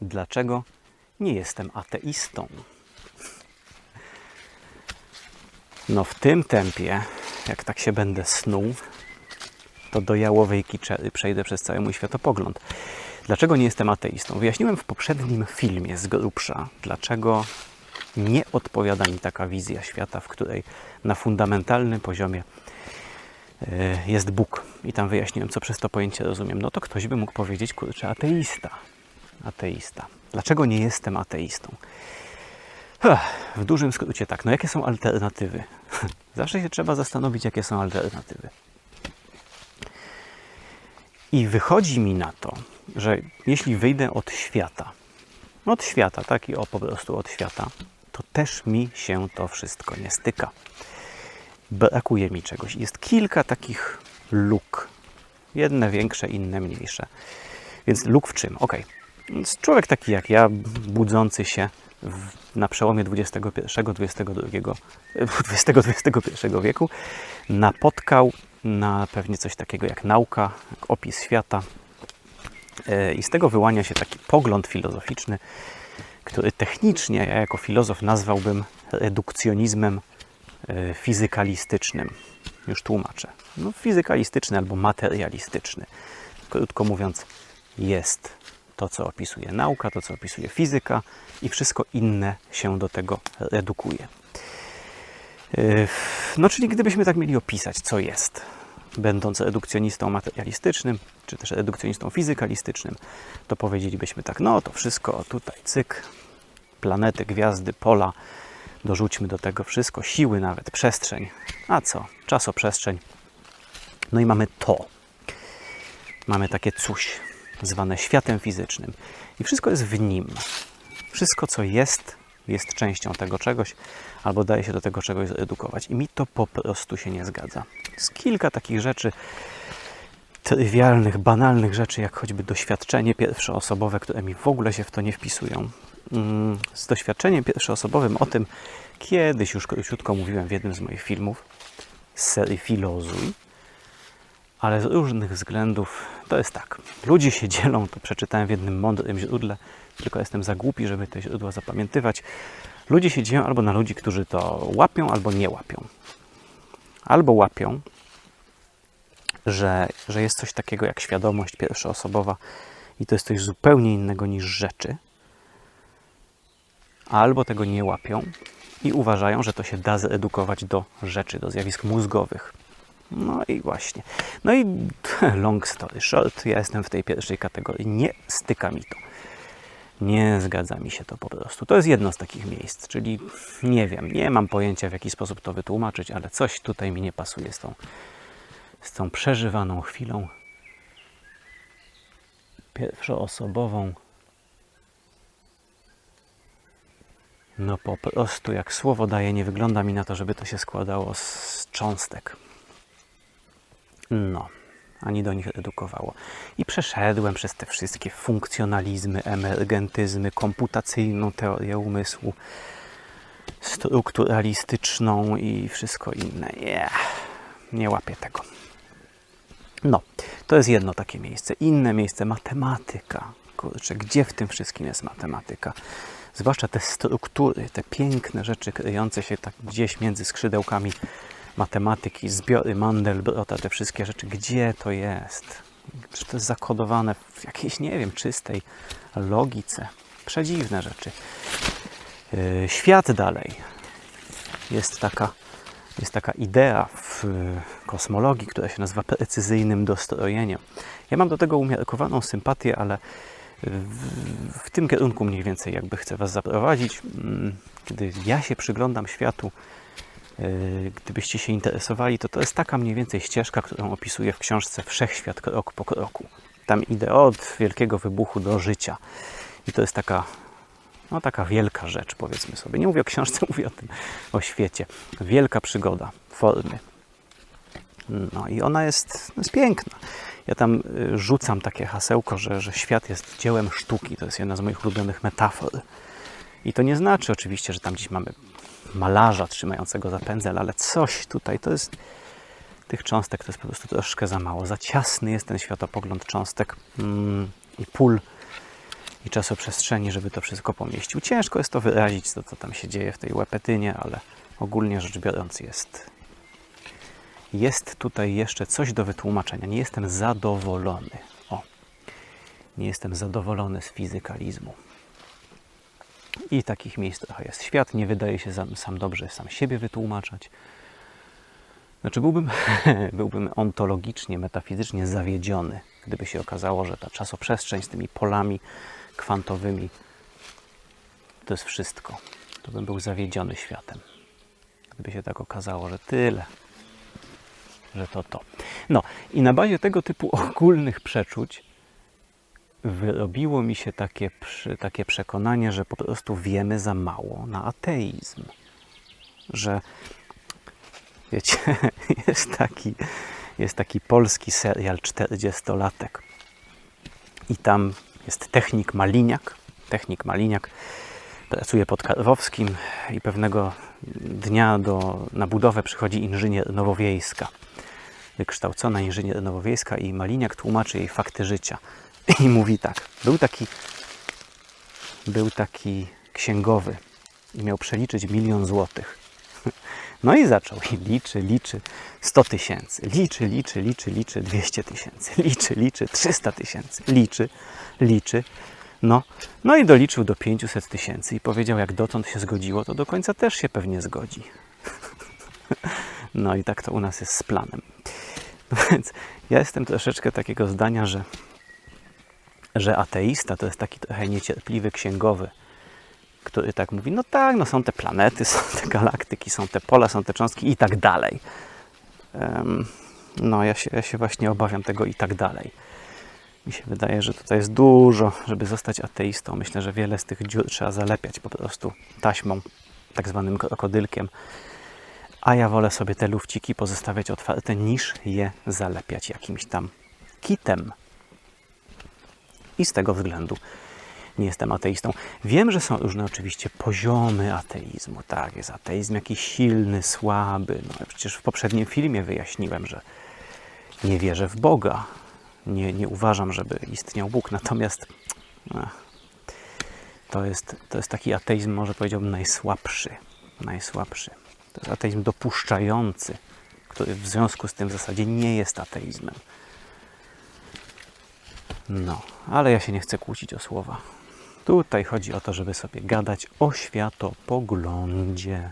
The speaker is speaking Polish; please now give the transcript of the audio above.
dlaczego nie jestem ateistą. No w tym tempie, jak tak się będę snuł, to do jałowej kiczery przejdę przez cały mój światopogląd. Dlaczego nie jestem ateistą? Wyjaśniłem w poprzednim filmie z grubsza, dlaczego nie odpowiada mi taka wizja świata, w której na fundamentalnym poziomie e, jest Bóg. I tam wyjaśniłem, co przez to pojęcie rozumiem. No to ktoś by mógł powiedzieć, kurczę, ateista. Ateista. Dlaczego nie jestem ateistą? W dużym skrócie tak. No jakie są alternatywy? Zawsze się trzeba zastanowić, jakie są alternatywy. I wychodzi mi na to, że jeśli wyjdę od świata, od świata, tak i o po prostu od świata, to też mi się to wszystko nie styka. Brakuje mi czegoś. Jest kilka takich luk. Jedne większe, inne mniejsze. Więc luk w czym? Ok. Człowiek taki jak ja, budzący się w, na przełomie XXI, XXI, wieku, napotkał na pewnie coś takiego jak nauka, jak opis świata. E, I z tego wyłania się taki pogląd filozoficzny, który technicznie ja jako filozof nazwałbym redukcjonizmem e, fizykalistycznym. Już tłumaczę. No, fizykalistyczny albo materialistyczny. Krótko mówiąc, jest to, co opisuje nauka, to, co opisuje fizyka i wszystko inne się do tego redukuje. Yy, No, czyli gdybyśmy tak mieli opisać, co jest, będąc redukcjonistą materialistycznym, czy też redukcjonistą fizykalistycznym, to powiedzielibyśmy tak, no to wszystko tutaj, cyk, planety, gwiazdy, pola, dorzućmy do tego wszystko, siły nawet, przestrzeń. A co? Czasoprzestrzeń. No i mamy to. Mamy takie coś, zwane światem fizycznym. I wszystko jest w nim. Wszystko, co jest, jest częścią tego czegoś, albo daje się do tego czegoś zredukować. I mi to po prostu się nie zgadza. Jest kilka takich rzeczy, trywialnych, banalnych rzeczy, jak choćby doświadczenie pierwszoosobowe, które mi w ogóle się w to nie wpisują. Mm, Z doświadczeniem pierwszoosobowym o tym kiedyś już króciutko mówiłem w jednym z moich filmów z serii Filozuj, ale z różnych względów to jest tak. Ludzie się dzielą, to przeczytałem w jednym mądrym źródle, tylko jestem za głupi, żeby te źródła zapamiętywać. Ludzie się dzielą albo na ludzi, którzy to łapią, albo nie łapią. Albo łapią, że, że jest coś takiego jak świadomość pierwszoosobowa i to jest coś zupełnie innego niż rzeczy, albo tego nie łapią i uważają, że to się da zredukować do rzeczy, do zjawisk mózgowych. No i właśnie. No i long story short, ja jestem w tej pierwszej kategorii. Nie styka mi to. Nie zgadza mi się to po prostu. To jest jedno z takich miejsc, czyli nie wiem, nie mam pojęcia w jaki sposób to wytłumaczyć, ale coś tutaj mi nie pasuje z tą, z tą przeżywaną chwilą pierwszoosobową. No po prostu jak słowo daje, nie wygląda mi na to, żeby to się składało z cząstek. No, ani do nich edukowało. I przeszedłem przez te wszystkie funkcjonalizmy, emergentyzmy, komputacyjną teorię umysłu, strukturalistyczną i wszystko inne. Yeah, nie łapię tego. No, to jest jedno takie miejsce. Inne miejsce, matematyka. Kurczę, gdzie w tym wszystkim jest matematyka? Zwłaszcza te struktury, te piękne rzeczy kryjące się tak gdzieś między skrzydełkami matematyki, zbiory Mandelbrota, te wszystkie rzeczy, gdzie to jest? Czy to jest zakodowane w jakiejś, nie wiem, czystej logice? Przedziwne rzeczy. Yy, Świat dalej. Jest taka, jest taka idea w kosmologii, która się nazywa precyzyjnym dostrojeniem. Ja mam do tego umiarkowaną sympatię, ale w, w tym kierunku mniej więcej jakby chcę Was zaprowadzić. Mm, Kiedy ja się przyglądam światu, gdybyście się interesowali, to to jest taka mniej więcej ścieżka, którą opisuję w książce Wszechświat krok po kroku. Tam idę od wielkiego wybuchu do życia. I to jest taka, no taka wielka rzecz, powiedzmy sobie. Nie mówię o książce, mówię o tym, o świecie. Wielka przygoda formy. No i ona jest, jest piękna. Ja tam y, rzucam takie hasełko, że, że świat jest dziełem sztuki. To jest jedna z moich ulubionych metafor. I to nie znaczy oczywiście, że tam gdzieś mamy malarza trzymającego za pędzel, ale coś tutaj to jest. Tych cząstek to jest po prostu troszkę za mało. Za ciasny jest ten światopogląd cząstek mm, i pól i czasoprzestrzeni, żeby to wszystko pomieścił. Ciężko jest to wyrazić, co, co tam się dzieje w tej łepetynie, ale ogólnie rzecz biorąc jest, jest tutaj jeszcze coś do wytłumaczenia. Nie jestem zadowolony. O, nie jestem zadowolony z fizykalizmu. I takich miejsc trochę jest. Świat nie wydaje się sam, dobrze sam siebie wytłumaczać. Znaczy byłbym, byłbym ontologicznie, metafizycznie zawiedziony, gdyby się okazało, że ta czasoprzestrzeń z tymi polami kwantowymi to jest wszystko. To bym był zawiedziony światem. Gdyby się tak okazało, że tyle, że to to. No i na bazie tego typu ogólnych przeczuć wyrobiło mi się takie, takie przekonanie, że po prostu wiemy za mało na ateizm. Że wiecie, jest taki, jest taki polski serial 40-latek. I tam jest technik Maliniak. Technik Maliniak pracuje pod Karwowskim i pewnego dnia do, na budowę przychodzi inżynier Nowowiejska. Wykształcona inżynier Nowowiejska i Maliniak tłumaczy jej fakty życia. I mówi tak, był taki, był taki księgowy i miał przeliczyć milion złotych. No i zaczął i liczy, liczy 100 tysięcy, liczy, liczy, liczy, liczy 200 tysięcy, liczy, liczy 300 tysięcy, liczy, liczy. No, no i doliczył do 500 tysięcy i powiedział, jak dotąd się zgodziło, to do końca też się pewnie zgodzi. No i tak to u nas jest z planem. No więc ja jestem troszeczkę takiego zdania, że, że ateista to jest taki trochę niecierpliwy księgowy, który tak mówi, no tak, no są te planety, są te galaktyki, są te pola, są te cząstki i tak dalej. Em, no ja się, ja się właśnie obawiam tego i tak dalej. Mi się wydaje, że tutaj jest dużo, żeby zostać ateistą. Myślę, że wiele z tych dziur trzeba zalepiać po prostu taśmą, tak zwanym krokodylkiem. A ja wolę sobie te lufciki pozostawiać otwarte, niż je zalepiać jakimś tam kitem. I z tego względu nie jestem ateistą. Wiem, że są różne oczywiście poziomy ateizmu. Tak, jest ateizm jakiś silny, słaby. No, przecież w poprzednim filmie wyjaśniłem, że nie wierzę w Boga. Nie, nie uważam, żeby istniał Bóg. Natomiast ach, to, jest, to jest taki ateizm, może powiedziałbym, najsłabszy. Najsłabszy. Ateizm dopuszczający, który w związku z tym w zasadzie nie jest ateizmem. No, ale ja się nie chcę kłócić o słowa. Tutaj chodzi o to, żeby sobie gadać o światopoglądzie.